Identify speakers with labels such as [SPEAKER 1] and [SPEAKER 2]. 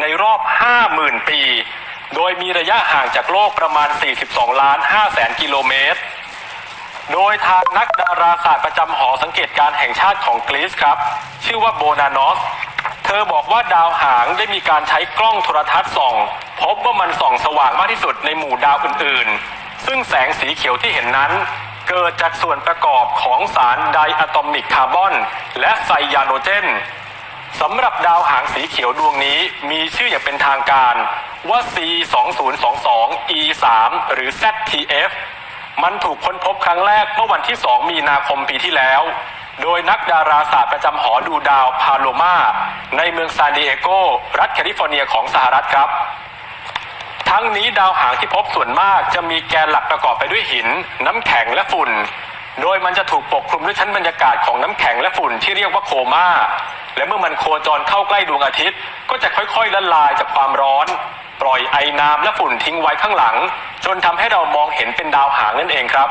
[SPEAKER 1] ในรอบ 50,000 ปี โดยมีระยะห่างจากโลกประมาณ 42 ล้าน5แสนกิโลเมตร โดยทางนักดาราศาสตร์ประจำหอสังเกตการณ์แห่งชาติของกรีซครับ ชื่อว่าโบนานอส เธอบอกว่าดาวหางได้มีการใช้กล้องโทรทัศน์ส่อง พบว่ามันส่องสว่างมากที่สุดในหมู่ดาวอื่นๆ ซึ่งแสงสีเขียวที่เห็นนั้นเกิดจากส่วนประกอบของสารไดอะตอมิกคาร์บอน และไซยาโนเจน สำหรับดาวหางสีเขียวดวงนี้มีชื่ออย่างเป็นทางการว่า C 2 0 2 2 E 3 หรือ ZTF มันถูกค้นพบครั้งแรกเมื่อวันที่ 2 มีนาคมปีที่แล้ว โดยนักดาราศาสตร์ประจำหอดูดาวพาโลมาในเมืองซานดิเอโก รัฐแคลิฟอร์เนียของสหรัฐครับ ทั้งนี้ดาวหางที่พบส่วนมากจะมีแกนหลักประกอบไปด้วยหิน น้ำแข็งและฝุ่น โดยมันจะถูกปกคลุมด้วยชั้นบรรยากาศของน้ำแข็งและฝุ่นที่เรียกว่าโคม่า และเมื่อมันโคจรเข้าใกล้ดวงอาทิตย์ ก็จะค่อยๆละลายจากความร้อน ปล่อยไอน้ำและฝุ่นทิ้งไว้ข้างหลัง จนทำให้เรามองเห็นเป็นดาวหางนั่นเองครับ